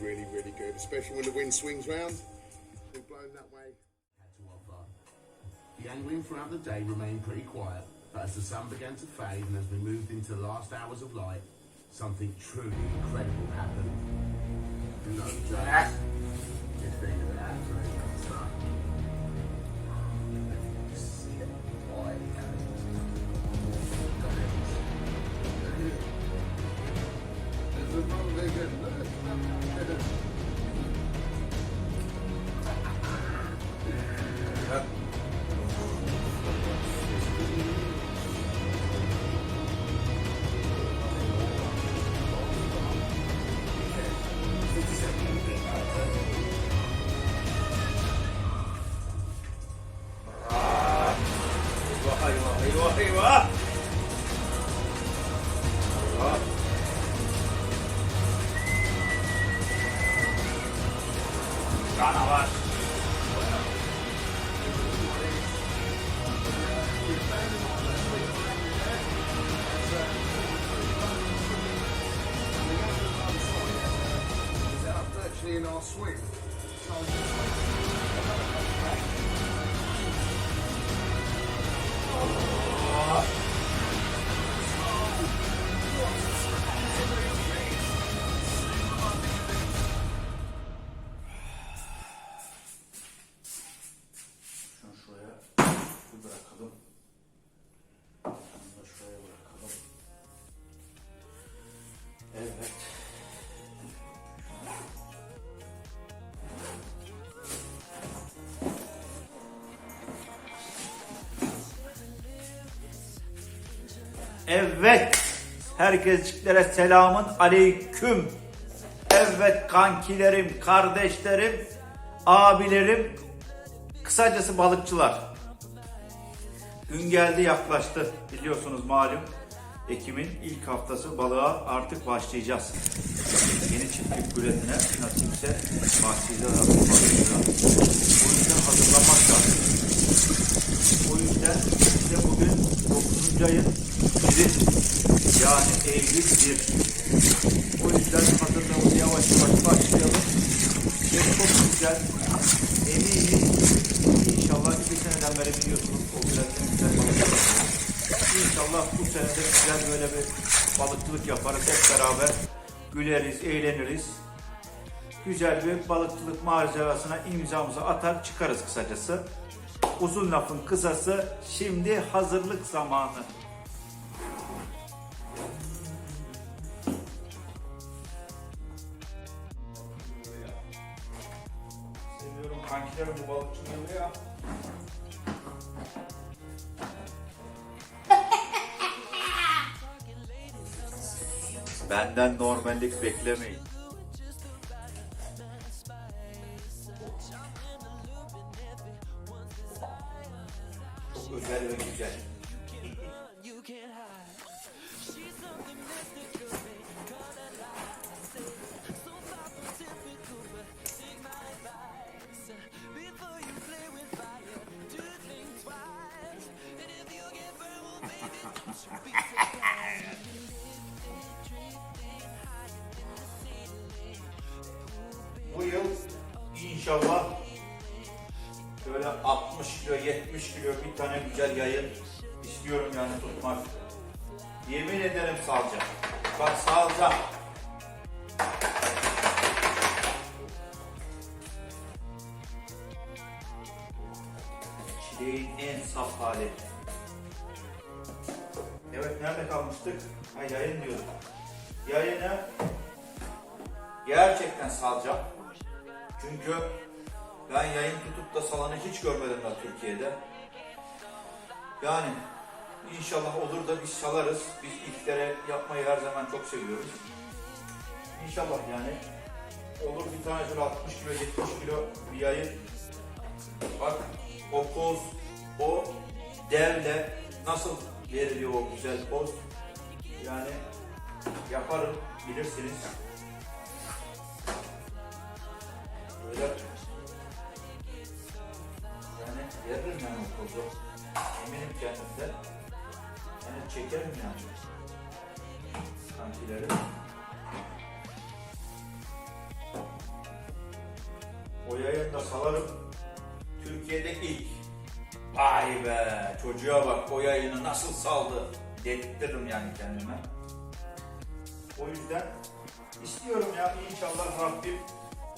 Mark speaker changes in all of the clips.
Speaker 1: really, really, really good, especially when the wind swings round. We're blown that way.
Speaker 2: had to offer. The angling throughout the day remained pretty quiet, but as the sun began to fade and as we moved into the last hours of light, something truly incredible happened. Who knows?
Speaker 1: İn our swing.
Speaker 3: Şunu Evet. Herkeslere selamın aleyküm. Evet kankilerim, kardeşlerim, abilerim, kısacası balıkçılar. Gün geldi yaklaştı biliyorsunuz malum. Ekim'in ilk haftası balığa artık başlayacağız. Yeni çiftlik üretine nasipse başlayacağız artık balıkçılar. O yüzden hazırlanmak lazım. O yüzden işte bugün 9. ayın biri yani Eylül 1. O yüzden hazırlığımızı yavaş yavaş başlayalım. Ve çok güzel, eminim inşallah iki seneden beri biliyorsunuz o güzel güzel balık yapıyoruz. İnşallah bu sene de güzel böyle bir balıkçılık yaparız hep beraber. Güleriz, eğleniriz. Güzel bir balıkçılık macerasına imzamızı atar çıkarız kısacası. Uzun lafın kısası şimdi hazırlık zamanı. Seviyorum kankilerim bu balıkçılığı ya. Benden normallik beklemeyin. Bu yıl inşallah şöyle 60 kilo 70 kilo bir tane güzel yayın istiyorum yani tutmak. Yemin ederim salacağım. Bak salacağım. Çileğin en saf hali. Evet nerede kalmıştık? Ha yayın diyorduk. Yayını gerçekten salacağım. Çünkü ben yayın tutup da salanı hiç görmedim ben Türkiye'de. Yani inşallah olur da biz salarız. Biz ilklere yapmayı her zaman çok seviyoruz. İnşallah yani olur bir tane şöyle 60 kilo 70 kilo bir yayın. Bak o poz, o devle nasıl verdiği o güzel poz. Yani yaparım bilirsiniz. Böyle yani veririm ben o pozu. Eminim kendimden. Yani çekerim yani. Kankileri. O yayında salarım. Türkiye'de ilk Vay be çocuğa bak o yayını nasıl saldı dedirtirim yani kendime. O yüzden istiyorum ya inşallah Rabbim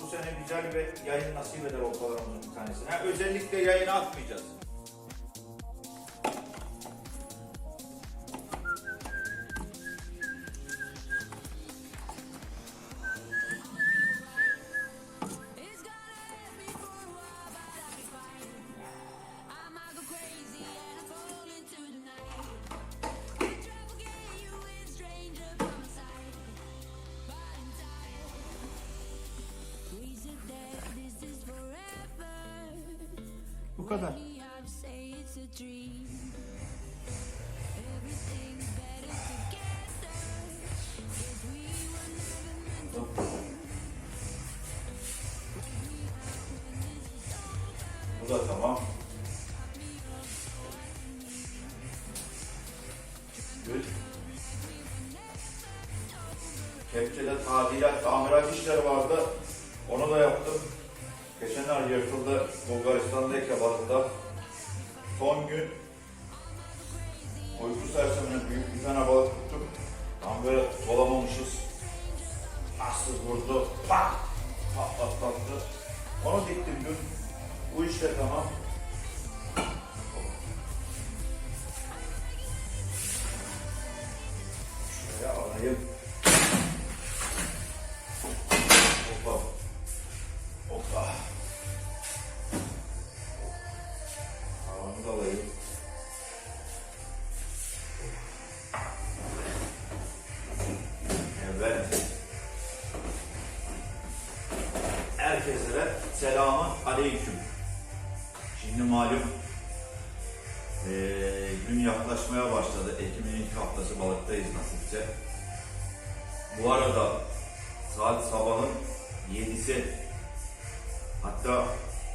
Speaker 3: bu sene güzel bir yayın nasip eder ortalarımızın bir tanesine. Ha, özellikle yayını atmayacağız.
Speaker 4: Meant to.
Speaker 3: Bu da tamam. Good. Kepçede tadilat, tamirat işleri vardı. Uyku sersemine büyük bir tane balık tuttum. Tam böyle dolamamışız. Nasıl vurdu? Pat! Patlatlattı. Onu diktim dün. Bu işte tamam.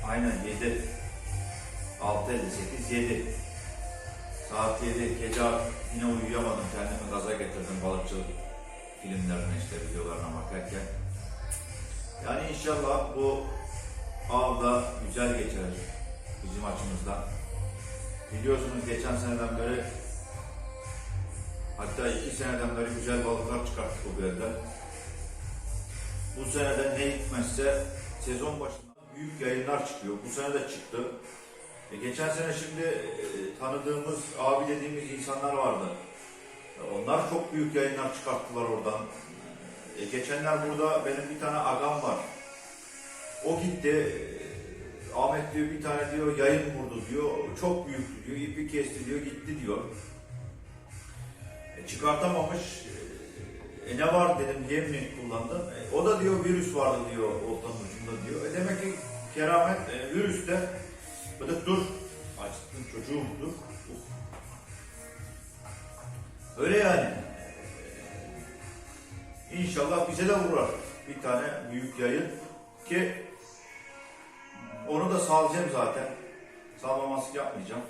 Speaker 3: Aynen 7 6.58 7 saat 7 gece yine uyuyamadım. Kendimi gaza getirdim. Balıkçılık filmlerine işte videolarına bakarken. Yani inşallah bu avda güzel geçer bizim açımızdan. Biliyorsunuz geçen seneden beri hatta iki seneden beri güzel balıklar çıkarttık bu gölde. Bu seneden ne hikmetse sezon başında büyük yayınlar çıkıyor. Bu sene de çıktı. E, geçen sene şimdi e, tanıdığımız, abi dediğimiz insanlar vardı. E, onlar çok büyük yayınlar çıkarttılar oradan. E, geçenler burada benim bir tane agam var. O gitti. e, Ahmet diyor bir tane diyor yayın vurdu diyor. Çok büyüktü diyor. ipi kesti diyor. Gitti diyor. E, çıkartamamış. E, e, ne var dedim yem mi kullandın? E, o da diyor virüs vardı diyor oltanın ucunda diyor. E, demek ki keramet e, virüs de Bıdık dur. Açtın çocuğum dur. Uf. Öyle yani. Ee, İnşallah bize de vurur bir tane büyük yayın ki onu da salacağım zaten. Salmaması yapmayacağım.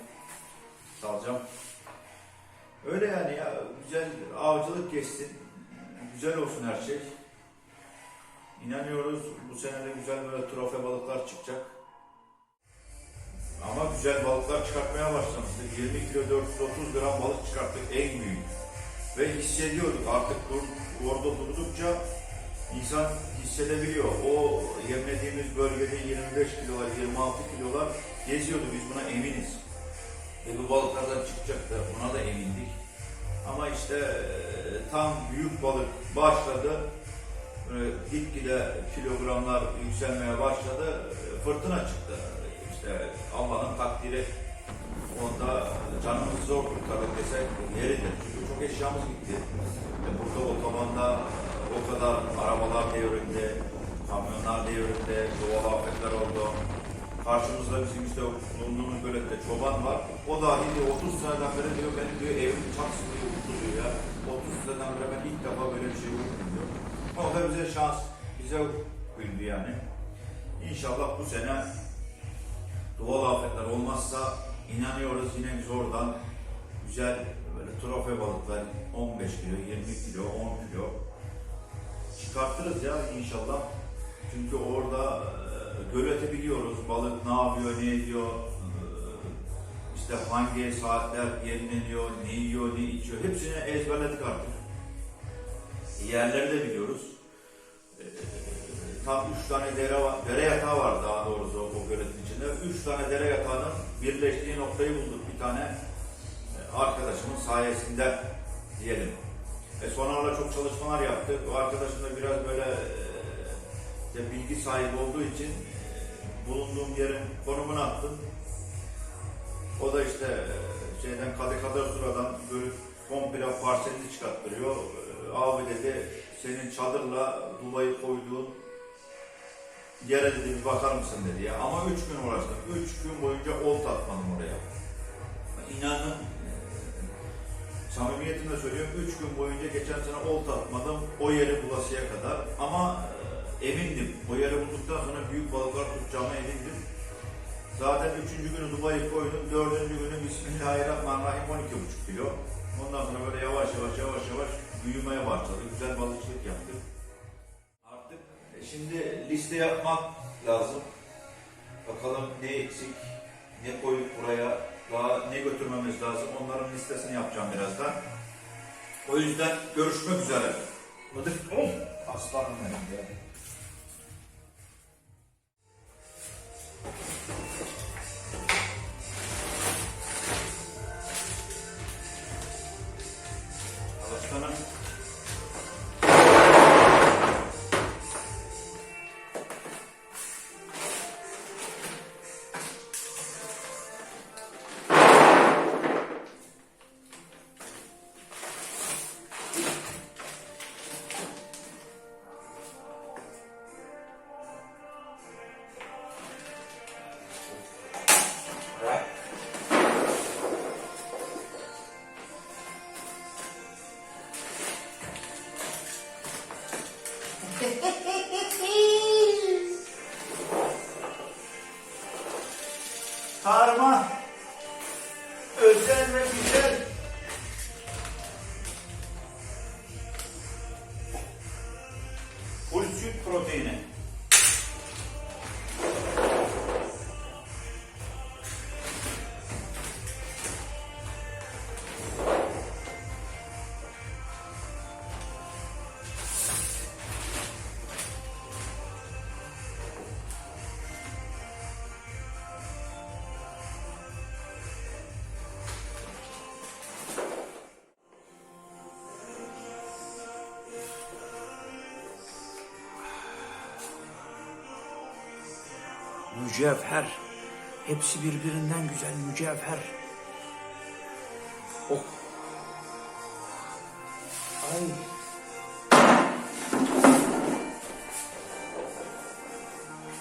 Speaker 3: Salacağım. Öyle yani ya güzel avcılık geçsin. Güzel olsun her şey. İnanıyoruz bu sene de güzel böyle trofe balıklar çıkacak. Ama güzel balıklar çıkartmaya başlamıştık. 20 kilo 430 gram balık çıkarttık en büyük. Ve hissediyorduk artık dur, orada durdukça insan hissedebiliyor. O yemlediğimiz bölgede 25 kilolar, 26 kilolar geziyordu. Biz buna eminiz. Ve bu balıklardan çıkacaktı. Buna da emindik. Ama işte e, tam büyük balık başladı. Böyle gitgide kilogramlar yükselmeye başladı. E, Fırtına çıktı. İşte Allah'ın takdiri onda canımız zor kurtardık desek yeridir. Çünkü çok eşyamız gitti. E, Burada otobanda o kadar arabalar devrildi, kamyonlar devrildi, doğal afetler oldu. Karşımızda bizim işte bulunduğumuz bölgede çoban var. O dahi diyor 30 seneden beri diyor benim diyor evim çatsın diyor tutuyor ya. 30 seneden beri ben ilk defa böyle bir şey diyor. Ama da bize şans, bize güldü yani. İnşallah bu sene doğal afetler olmazsa inanıyoruz yine biz oradan güzel böyle trofe balıklar 15 kilo, 20 kilo, 10 kilo çıkartırız ya inşallah. Çünkü orada e, göleti biliyoruz. Balık ne yapıyor, ne ediyor. Ee, işte hangi saatler yenileniyor, ne yiyor, ne içiyor. Hepsini ezberledik artık. Yerleri de biliyoruz. Ee, tam üç tane dere, dere yatağı var daha doğrusu o göletin içinde. Üç tane dere yatağının birleştiği noktayı bulduk. Bir tane e, arkadaşımın sayesinde diyelim. E sonralar çok çalışmalar yaptık. O arkadaşım da biraz böyle e, işte bilgi sahibi olduğu için e, bulunduğum yerin konumunu attım. O da işte e, şeyden Kadı Kadar Sura'dan böyle komple parselini çıkarttırıyor. E, Abi dedi senin çadırla dubayı koyduğun yere dedi bir bakar mısın dedi ya. Ama üç gün uğraştım. Üç gün boyunca olta atmadım oraya. İnanın samimiyetimle söylüyorum. Üç gün boyunca geçen sene olta atmadım o yeri bulasıya kadar. Ama e, emindim. O yeri bulduktan sonra büyük balıklar tutacağıma emindim. Zaten üçüncü günü Dubai'yi koydum. Dördüncü günü Bismillahirrahmanirrahim 12,5 kilo. Ondan sonra böyle yavaş yavaş yavaş yavaş büyümeye başladı. Güzel balıkçılık yaptık. Artık e, şimdi liste yapmak lazım. Bakalım ne eksik, ne koyduk buraya, daha ne götürmemiz lazım. Onların listesini yapacağım birazdan. O yüzden görüşmek üzere. Mıdık, aslanım benim ya. prover. Né?
Speaker 5: Mücevher. Hepsi birbirinden güzel mücevher. Oh. Ay.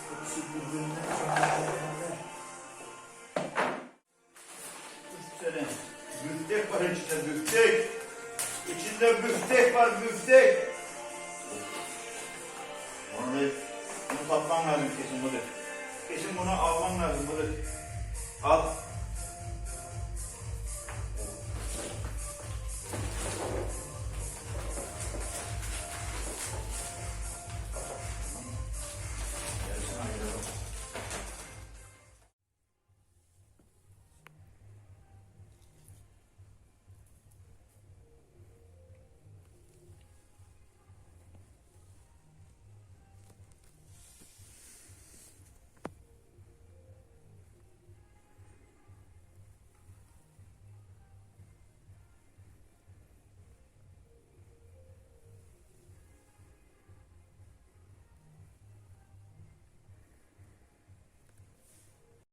Speaker 5: Hepsi birbirinden mücevherler.
Speaker 3: Üç tane büftek var içinde büftek var büftek. Onu, bunu tatman lazım kesin bunu. Kesin bunu alman lazım bunu. Al.